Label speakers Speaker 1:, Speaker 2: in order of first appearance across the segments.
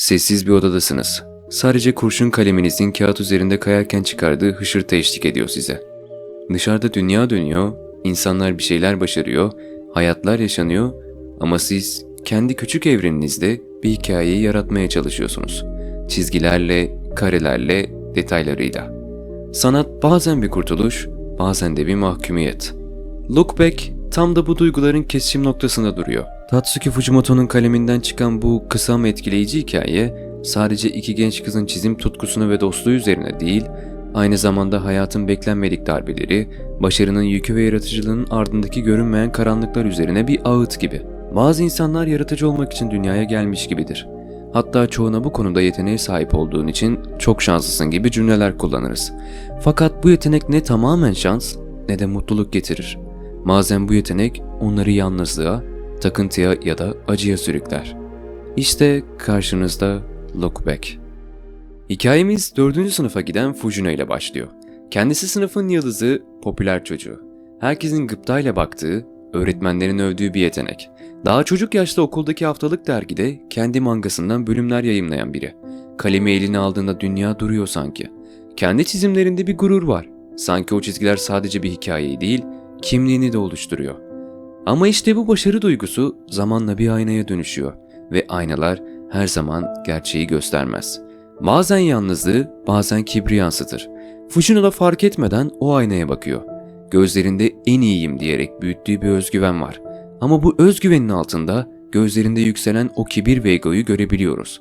Speaker 1: Sessiz bir odadasınız. Sadece kurşun kaleminizin kağıt üzerinde kayarken çıkardığı hışırtı eşlik ediyor size. Dışarıda dünya dönüyor, insanlar bir şeyler başarıyor, hayatlar yaşanıyor ama siz kendi küçük evreninizde bir hikayeyi yaratmaya çalışıyorsunuz. Çizgilerle, karelerle, detaylarıyla. Sanat bazen bir kurtuluş, bazen de bir mahkumiyet. Look Back tam da bu duyguların kesişim noktasında duruyor. Tatsuki Fujimoto'nun kaleminden çıkan bu kısa ama etkileyici hikaye sadece iki genç kızın çizim tutkusunu ve dostluğu üzerine değil, aynı zamanda hayatın beklenmedik darbeleri, başarının yükü ve yaratıcılığın ardındaki görünmeyen karanlıklar üzerine bir ağıt gibi. Bazı insanlar yaratıcı olmak için dünyaya gelmiş gibidir. Hatta çoğuna bu konuda yeteneğe sahip olduğun için çok şanslısın gibi cümleler kullanırız. Fakat bu yetenek ne tamamen şans ne de mutluluk getirir. Bazen bu yetenek onları yalnızlığa, takıntıya ya da acıya sürükler. İşte karşınızda Look Back. Hikayemiz 4. sınıfa giden Fujino ile başlıyor. Kendisi sınıfın yıldızı, popüler çocuğu. Herkesin gıptayla baktığı, öğretmenlerin övdüğü bir yetenek. Daha çocuk yaşta okuldaki haftalık dergide kendi mangasından bölümler yayımlayan biri. Kalemi eline aldığında dünya duruyor sanki. Kendi çizimlerinde bir gurur var. Sanki o çizgiler sadece bir hikayeyi değil, kimliğini de oluşturuyor. Ama işte bu başarı duygusu zamanla bir aynaya dönüşüyor ve aynalar her zaman gerçeği göstermez. Bazen yalnızlığı, bazen kibri yansıtır. Fujino da fark etmeden o aynaya bakıyor. Gözlerinde en iyiyim diyerek büyüttüğü bir özgüven var. Ama bu özgüvenin altında gözlerinde yükselen o kibir ve egoyu görebiliyoruz.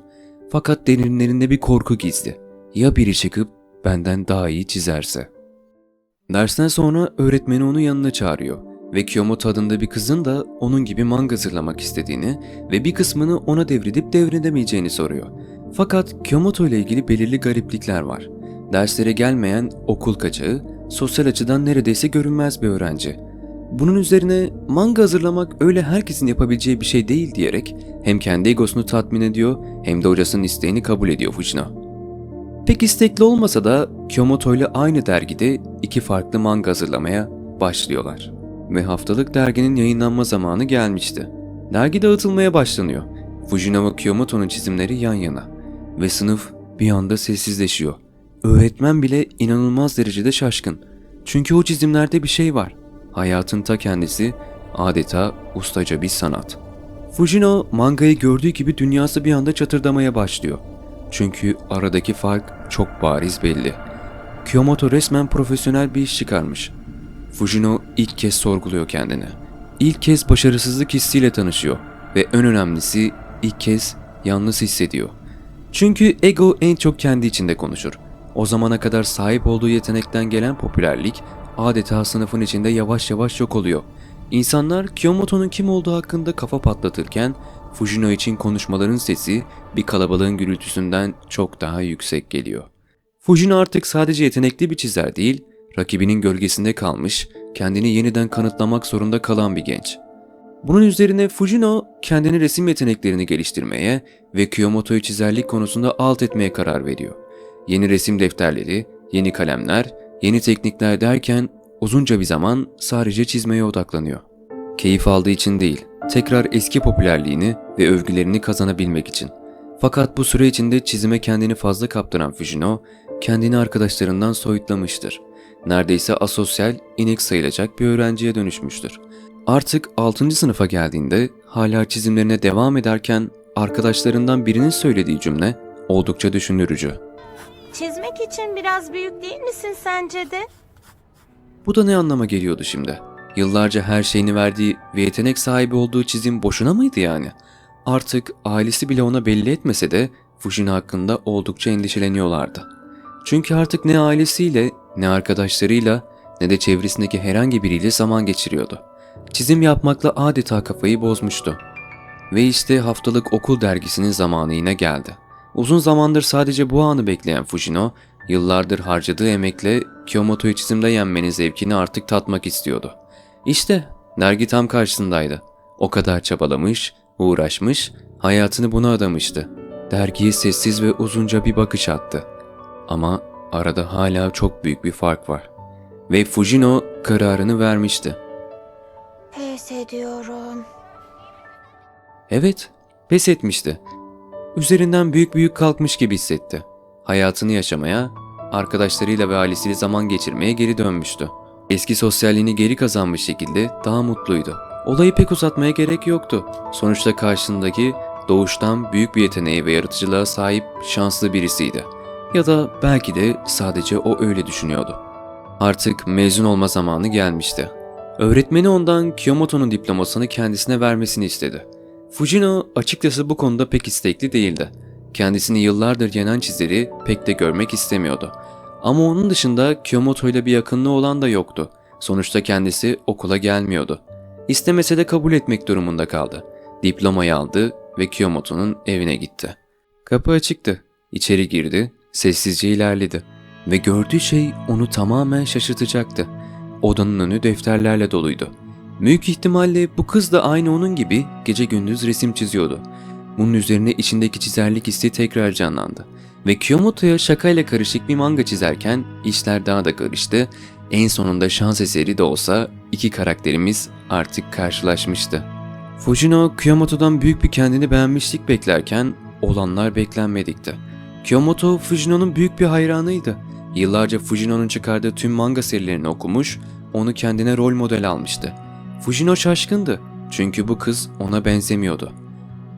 Speaker 1: Fakat derinlerinde bir korku gizli. Ya biri çıkıp benden daha iyi çizerse? Dersten sonra öğretmeni onu yanına çağırıyor ve Kiyomoto adında bir kızın da onun gibi manga hazırlamak istediğini ve bir kısmını ona devredip devredemeyeceğini soruyor. Fakat Kiyomoto ile ilgili belirli gariplikler var. Derslere gelmeyen okul kaçağı, sosyal açıdan neredeyse görünmez bir öğrenci. Bunun üzerine manga hazırlamak öyle herkesin yapabileceği bir şey değil diyerek hem kendi egosunu tatmin ediyor hem de hocasının isteğini kabul ediyor Fujino. Pek istekli olmasa da Kyomoto ile aynı dergide iki farklı manga hazırlamaya başlıyorlar. Ve haftalık derginin yayınlanma zamanı gelmişti. Dergi dağıtılmaya başlanıyor. Fujino ve Kyomoto'nun çizimleri yan yana. Ve sınıf bir anda sessizleşiyor. Öğretmen bile inanılmaz derecede şaşkın. Çünkü o çizimlerde bir şey var. Hayatın ta kendisi adeta ustaca bir sanat. Fujino mangayı gördüğü gibi dünyası bir anda çatırdamaya başlıyor. Çünkü aradaki fark çok bariz belli. Kyomoto resmen profesyonel bir iş çıkarmış. Fujino ilk kez sorguluyor kendini. İlk kez başarısızlık hissiyle tanışıyor ve en önemlisi ilk kez yalnız hissediyor. Çünkü ego en çok kendi içinde konuşur. O zamana kadar sahip olduğu yetenekten gelen popülerlik adeta sınıfın içinde yavaş yavaş yok oluyor. İnsanlar Kyomoto'nun kim olduğu hakkında kafa patlatırken Fujino için konuşmaların sesi bir kalabalığın gürültüsünden çok daha yüksek geliyor. Fujino artık sadece yetenekli bir çizer değil, rakibinin gölgesinde kalmış, kendini yeniden kanıtlamak zorunda kalan bir genç. Bunun üzerine Fujino kendini resim yeteneklerini geliştirmeye ve Kyomoto'yu çizerlik konusunda alt etmeye karar veriyor. Yeni resim defterleri, yeni kalemler, yeni teknikler derken uzunca bir zaman sadece çizmeye odaklanıyor. Keyif aldığı için değil, tekrar eski popülerliğini ve övgülerini kazanabilmek için. Fakat bu süre içinde çizime kendini fazla kaptıran Fujino, kendini arkadaşlarından soyutlamıştır. Neredeyse asosyal, inek sayılacak bir öğrenciye dönüşmüştür. Artık 6. sınıfa geldiğinde hala çizimlerine devam ederken arkadaşlarından birinin söylediği cümle oldukça düşündürücü.
Speaker 2: Çizmek için biraz büyük değil misin sence de?
Speaker 1: Bu da ne anlama geliyordu şimdi? Yıllarca her şeyini verdiği ve yetenek sahibi olduğu çizim boşuna mıydı yani? Artık ailesi bile ona belli etmese de Fujino hakkında oldukça endişeleniyorlardı. Çünkü artık ne ailesiyle, ne arkadaşlarıyla, ne de çevresindeki herhangi biriyle zaman geçiriyordu. Çizim yapmakla adeta kafayı bozmuştu. Ve işte haftalık okul dergisinin zamanı yine geldi. Uzun zamandır sadece bu anı bekleyen Fujino, yıllardır harcadığı emekle Kyomoto'yu çizimde yenmenin zevkini artık tatmak istiyordu. İşte dergi tam karşısındaydı. O kadar çabalamış, uğraşmış, hayatını buna adamıştı. Dergiye sessiz ve uzunca bir bakış attı. Ama arada hala çok büyük bir fark var. Ve Fujino kararını vermişti.
Speaker 2: Pes ediyorum.
Speaker 1: Evet, pes etmişti. üzerinden büyük büyük kalkmış gibi hissetti. Hayatını yaşamaya, arkadaşlarıyla ve ailesiyle zaman geçirmeye geri dönmüştü. Eski sosyalliğini geri kazanmış şekilde daha mutluydu. Olayı pek uzatmaya gerek yoktu. Sonuçta karşısındaki doğuştan büyük bir yeteneğe ve yaratıcılığa sahip şanslı birisiydi. Ya da belki de sadece o öyle düşünüyordu. Artık mezun olma zamanı gelmişti. Öğretmeni ondan Kyomoto'nun diplomasını kendisine vermesini istedi. Fujino açıkçası bu konuda pek istekli değildi. Kendisini yıllardır yenen çizeri pek de görmek istemiyordu. Ama onun dışında Kyomoto ile bir yakınlığı olan da yoktu. Sonuçta kendisi okula gelmiyordu. İstemese de kabul etmek durumunda kaldı. Diplomayı aldı ve Kyomoto'nun evine gitti. Kapı açıktı. İçeri girdi, sessizce ilerledi ve gördüğü şey onu tamamen şaşırtacaktı. Odanın önü defterlerle doluydu. Büyük ihtimalle bu kız da aynı onun gibi gece gündüz resim çiziyordu. Bunun üzerine içindeki çizerlik hissi tekrar canlandı. Ve Kyomoto'ya şakayla karışık bir manga çizerken işler daha da karıştı. En sonunda şans eseri de olsa iki karakterimiz artık karşılaşmıştı. Fujino, Kyomoto'dan büyük bir kendini beğenmişlik beklerken olanlar beklenmedikti. Kyomoto, Fujino'nun büyük bir hayranıydı. Yıllarca Fujino'nun çıkardığı tüm manga serilerini okumuş, onu kendine rol model almıştı. Fujino şaşkındı çünkü bu kız ona benzemiyordu.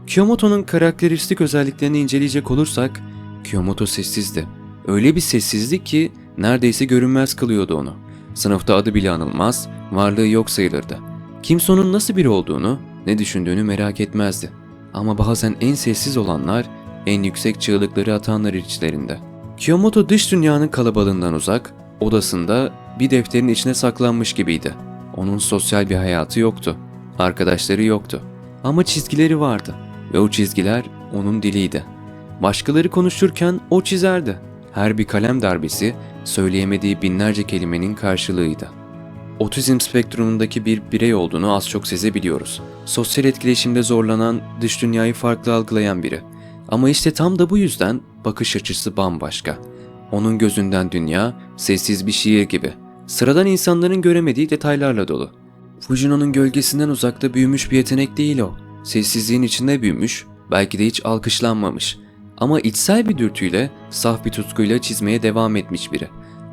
Speaker 1: Kyomoto'nun karakteristik özelliklerini inceleyecek olursak, Kyomoto sessizdi. Öyle bir sessizlik ki neredeyse görünmez kılıyordu onu. Sınıfta adı bile anılmaz, varlığı yok sayılırdı. Kimse onun nasıl biri olduğunu, ne düşündüğünü merak etmezdi. Ama bazen en sessiz olanlar, en yüksek çığlıkları atanlar içlerinde. Kyomoto dış dünyanın kalabalığından uzak, odasında bir defterin içine saklanmış gibiydi. Onun sosyal bir hayatı yoktu. Arkadaşları yoktu. Ama çizgileri vardı ve o çizgiler onun diliydi. Başkaları konuşurken o çizerdi. Her bir kalem darbesi söyleyemediği binlerce kelimenin karşılığıydı. Otizm spektrumundaki bir birey olduğunu az çok sezebiliyoruz. Sosyal etkileşimde zorlanan, dış dünyayı farklı algılayan biri. Ama işte tam da bu yüzden bakış açısı bambaşka. Onun gözünden dünya sessiz bir şiir gibi. Sıradan insanların göremediği detaylarla dolu. Fujino'nun gölgesinden uzakta büyümüş bir yetenek değil o. Sessizliğin içinde büyümüş, belki de hiç alkışlanmamış. Ama içsel bir dürtüyle, saf bir tutkuyla çizmeye devam etmiş biri.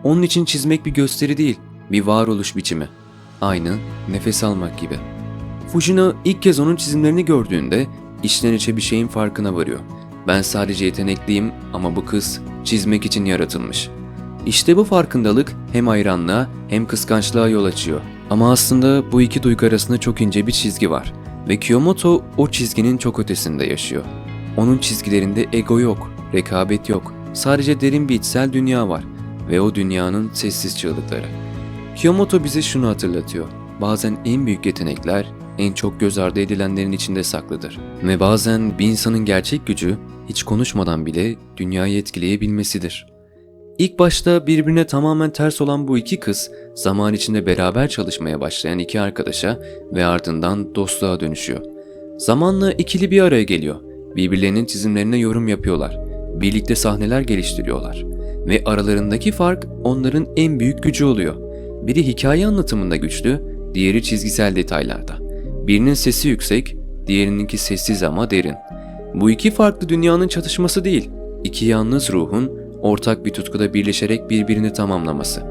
Speaker 1: Onun için çizmek bir gösteri değil, bir varoluş biçimi. Aynı nefes almak gibi. Fujino ilk kez onun çizimlerini gördüğünde içten içe bir şeyin farkına varıyor. Ben sadece yetenekliyim ama bu kız çizmek için yaratılmış. İşte bu farkındalık hem hayranlığa hem kıskançlığa yol açıyor. Ama aslında bu iki duygu arasında çok ince bir çizgi var. Ve Kiyomoto o çizginin çok ötesinde yaşıyor. Onun çizgilerinde ego yok, rekabet yok. Sadece derin bir içsel dünya var ve o dünyanın sessiz çığlıkları. Kiyomoto bize şunu hatırlatıyor. Bazen en büyük yetenekler en çok göz ardı edilenlerin içinde saklıdır. Ve bazen bir insanın gerçek gücü hiç konuşmadan bile dünyayı etkileyebilmesidir. İlk başta birbirine tamamen ters olan bu iki kız zaman içinde beraber çalışmaya başlayan iki arkadaşa ve ardından dostluğa dönüşüyor. Zamanla ikili bir araya geliyor. Birbirlerinin çizimlerine yorum yapıyorlar. Birlikte sahneler geliştiriyorlar. Ve aralarındaki fark onların en büyük gücü oluyor. Biri hikaye anlatımında güçlü, diğeri çizgisel detaylarda. Birinin sesi yüksek, diğerininki sessiz ama derin. Bu iki farklı dünyanın çatışması değil, iki yalnız ruhun ortak bir tutkuda birleşerek birbirini tamamlaması.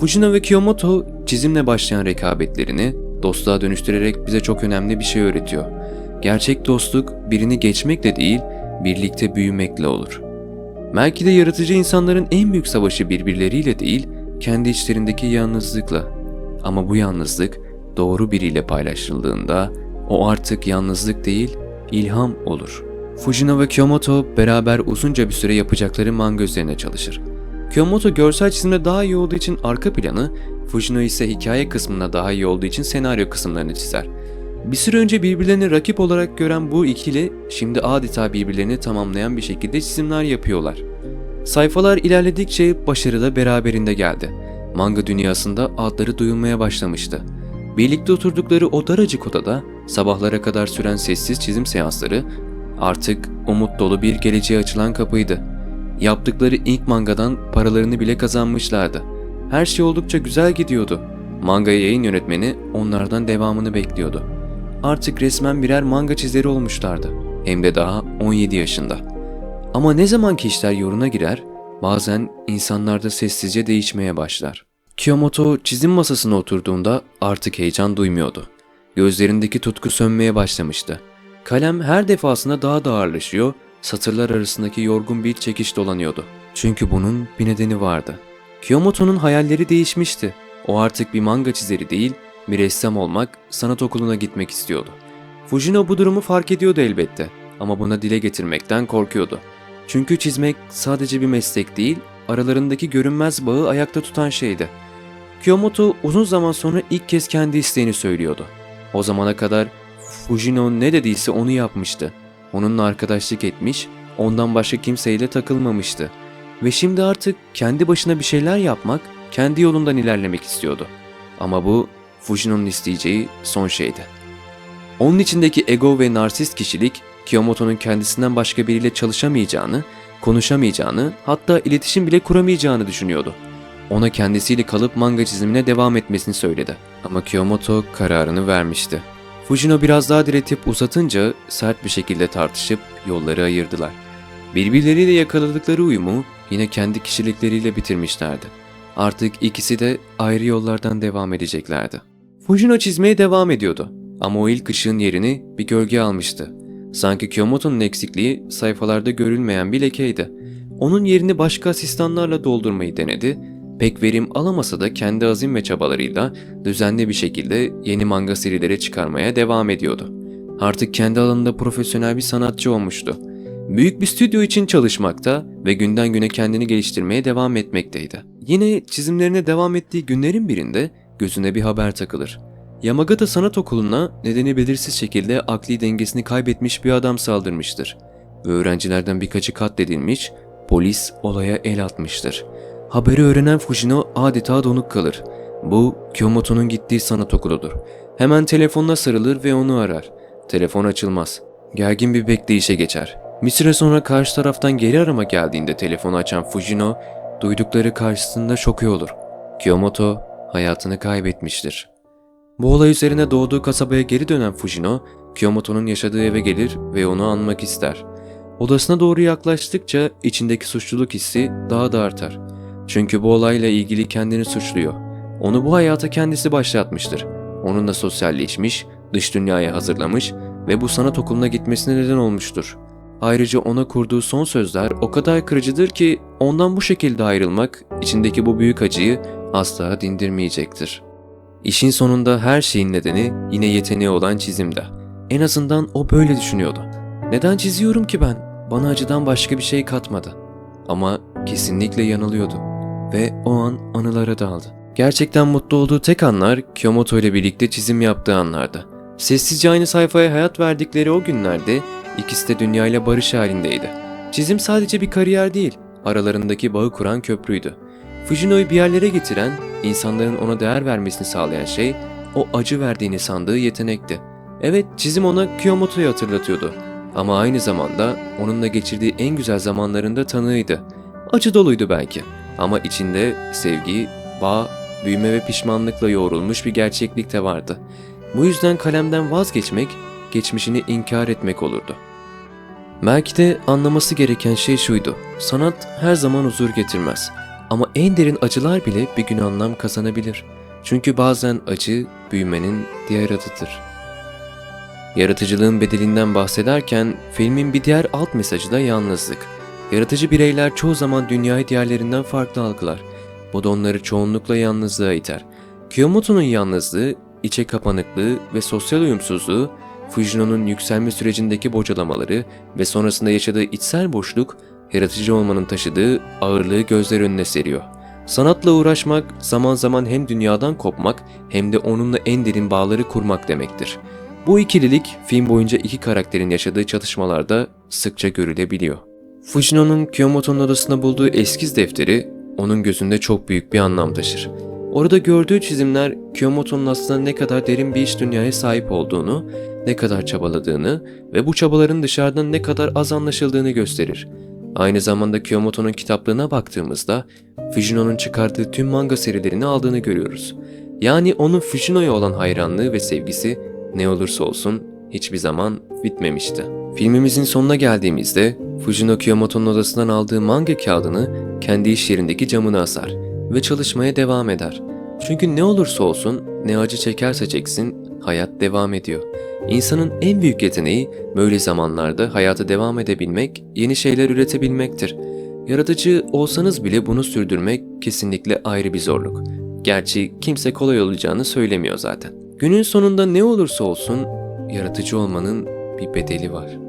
Speaker 1: Fujino ve Kiyomoto çizimle başlayan rekabetlerini dostluğa dönüştürerek bize çok önemli bir şey öğretiyor. Gerçek dostluk birini geçmekle değil, birlikte büyümekle olur. Belki de yaratıcı insanların en büyük savaşı birbirleriyle değil, kendi içlerindeki yalnızlıkla. Ama bu yalnızlık doğru biriyle paylaşıldığında o artık yalnızlık değil, ilham olur. Fujino ve Kyomoto beraber uzunca bir süre yapacakları manga üzerine çalışır. Kyomoto görsel çizimde daha iyi olduğu için arka planı, Fujino ise hikaye kısmında daha iyi olduğu için senaryo kısımlarını çizer. Bir süre önce birbirlerini rakip olarak gören bu ikili şimdi adeta birbirlerini tamamlayan bir şekilde çizimler yapıyorlar. Sayfalar ilerledikçe başarı da beraberinde geldi. Manga dünyasında adları duyulmaya başlamıştı. Birlikte oturdukları o daracık odada sabahlara kadar süren sessiz çizim seansları artık umut dolu bir geleceğe açılan kapıydı. Yaptıkları ilk mangadan paralarını bile kazanmışlardı. Her şey oldukça güzel gidiyordu. Manga yayın yönetmeni onlardan devamını bekliyordu. Artık resmen birer manga çizeri olmuşlardı. hem de daha 17 yaşında. Ama ne zamanki işler yoluna girer, bazen insanlarda sessizce değişmeye başlar. Kiyomoto çizim masasına oturduğunda artık heyecan duymuyordu. Gözlerindeki tutku sönmeye başlamıştı. Kalem her defasında daha da ağırlaşıyor, satırlar arasındaki yorgun bir çekiş dolanıyordu. Çünkü bunun bir nedeni vardı. Kiyomoto'nun hayalleri değişmişti. O artık bir manga çizeri değil, bir ressam olmak, sanat okuluna gitmek istiyordu. Fujino bu durumu fark ediyordu elbette ama buna dile getirmekten korkuyordu. Çünkü çizmek sadece bir meslek değil, aralarındaki görünmez bağı ayakta tutan şeydi. Kiyomoto uzun zaman sonra ilk kez kendi isteğini söylüyordu. O zamana kadar Fujino ne dediyse onu yapmıştı. Onunla arkadaşlık etmiş, ondan başka kimseyle takılmamıştı. Ve şimdi artık kendi başına bir şeyler yapmak, kendi yolundan ilerlemek istiyordu. Ama bu Fujino'nun isteyeceği son şeydi. Onun içindeki ego ve narsist kişilik Kiyomoto'nun kendisinden başka biriyle çalışamayacağını, konuşamayacağını, hatta iletişim bile kuramayacağını düşünüyordu. Ona kendisiyle kalıp manga çizimine devam etmesini söyledi. Ama Kiyomoto kararını vermişti. Fujino biraz daha diretip uzatınca sert bir şekilde tartışıp yolları ayırdılar. Birbirleriyle yakaladıkları uyumu yine kendi kişilikleriyle bitirmişlerdi. Artık ikisi de ayrı yollardan devam edeceklerdi. Fujino çizmeye devam ediyordu ama o ilk ışığın yerini bir gölge almıştı. Sanki Kiyomoto'nun eksikliği sayfalarda görülmeyen bir lekeydi. Onun yerini başka asistanlarla doldurmayı denedi. Pek verim alamasa da kendi azim ve çabalarıyla düzenli bir şekilde yeni manga serileri çıkarmaya devam ediyordu. Artık kendi alanında profesyonel bir sanatçı olmuştu. Büyük bir stüdyo için çalışmakta ve günden güne kendini geliştirmeye devam etmekteydi. Yine çizimlerine devam ettiği günlerin birinde gözüne bir haber takılır. Yamagata Sanat Okulu'na nedeni belirsiz şekilde akli dengesini kaybetmiş bir adam saldırmıştır. Ve öğrencilerden birkaçı katledilmiş, polis olaya el atmıştır. Haberi öğrenen Fujino adeta donuk kalır. Bu Kyomoto'nun gittiği sanat okuludur. Hemen telefonuna sarılır ve onu arar. Telefon açılmaz. Gergin bir bekleyişe geçer. Bir süre sonra karşı taraftan geri arama geldiğinde telefonu açan Fujino, duydukları karşısında şoke olur. Kyomoto hayatını kaybetmiştir. Bu olay üzerine doğduğu kasabaya geri dönen Fujino, Kyomoto'nun yaşadığı eve gelir ve onu anmak ister. Odasına doğru yaklaştıkça içindeki suçluluk hissi daha da artar. Çünkü bu olayla ilgili kendini suçluyor. Onu bu hayata kendisi başlatmıştır. Onunla sosyalleşmiş, dış dünyaya hazırlamış ve bu sanat okuluna gitmesine neden olmuştur. Ayrıca ona kurduğu son sözler o kadar kırıcıdır ki ondan bu şekilde ayrılmak içindeki bu büyük acıyı asla dindirmeyecektir. İşin sonunda her şeyin nedeni yine yeteneği olan çizimde. En azından o böyle düşünüyordu. Neden çiziyorum ki ben? Bana acıdan başka bir şey katmadı. Ama kesinlikle yanılıyordu. Ve o an anılara daldı. Gerçekten mutlu olduğu tek anlar Kyomoto ile birlikte çizim yaptığı anlardı. Sessizce aynı sayfaya hayat verdikleri o günlerde ikisi de dünyayla barış halindeydi. Çizim sadece bir kariyer değil, aralarındaki bağı kuran köprüydü. Fujino'yu bir yerlere getiren, insanların ona değer vermesini sağlayan şey, o acı verdiğini sandığı yetenekti. Evet, çizim ona Kiyomoto'yu hatırlatıyordu. Ama aynı zamanda onunla geçirdiği en güzel zamanlarında tanığıydı. Acı doluydu belki ama içinde sevgi, bağ, büyüme ve pişmanlıkla yoğrulmuş bir gerçeklik de vardı. Bu yüzden kalemden vazgeçmek, geçmişini inkar etmek olurdu. Belki de anlaması gereken şey şuydu. Sanat her zaman huzur getirmez. Ama en derin acılar bile bir gün anlam kazanabilir. Çünkü bazen acı büyümenin diğer adıdır. Yaratıcılığın bedelinden bahsederken filmin bir diğer alt mesajı da yalnızlık. Yaratıcı bireyler çoğu zaman dünyayı diğerlerinden farklı algılar. Bu da onları çoğunlukla yalnızlığa iter. Kiyomoto'nun yalnızlığı, içe kapanıklığı ve sosyal uyumsuzluğu, Fujino'nun yükselme sürecindeki bocalamaları ve sonrasında yaşadığı içsel boşluk, yaratıcı olmanın taşıdığı ağırlığı gözler önüne seriyor. Sanatla uğraşmak zaman zaman hem dünyadan kopmak hem de onunla en derin bağları kurmak demektir. Bu ikililik film boyunca iki karakterin yaşadığı çatışmalarda sıkça görülebiliyor. Fujino'nun Kiyomoto'nun odasında bulduğu eskiz defteri onun gözünde çok büyük bir anlam taşır. Orada gördüğü çizimler Kiyomoto'nun aslında ne kadar derin bir iç dünyaya sahip olduğunu, ne kadar çabaladığını ve bu çabaların dışarıdan ne kadar az anlaşıldığını gösterir. Aynı zamanda Kiyomoto'nun kitaplığına baktığımızda Fujino'nun çıkardığı tüm manga serilerini aldığını görüyoruz. Yani onun Fujino'ya olan hayranlığı ve sevgisi ne olursa olsun hiçbir zaman bitmemişti. Filmimizin sonuna geldiğimizde Fujino Kiyomoto'nun odasından aldığı manga kağıdını kendi iş yerindeki camına asar ve çalışmaya devam eder. Çünkü ne olursa olsun, ne acı çekerse çeksin, hayat devam ediyor. İnsanın en büyük yeteneği böyle zamanlarda hayata devam edebilmek, yeni şeyler üretebilmektir. Yaratıcı olsanız bile bunu sürdürmek kesinlikle ayrı bir zorluk. Gerçi kimse kolay olacağını söylemiyor zaten. Günün sonunda ne olursa olsun yaratıcı olmanın bir bedeli var.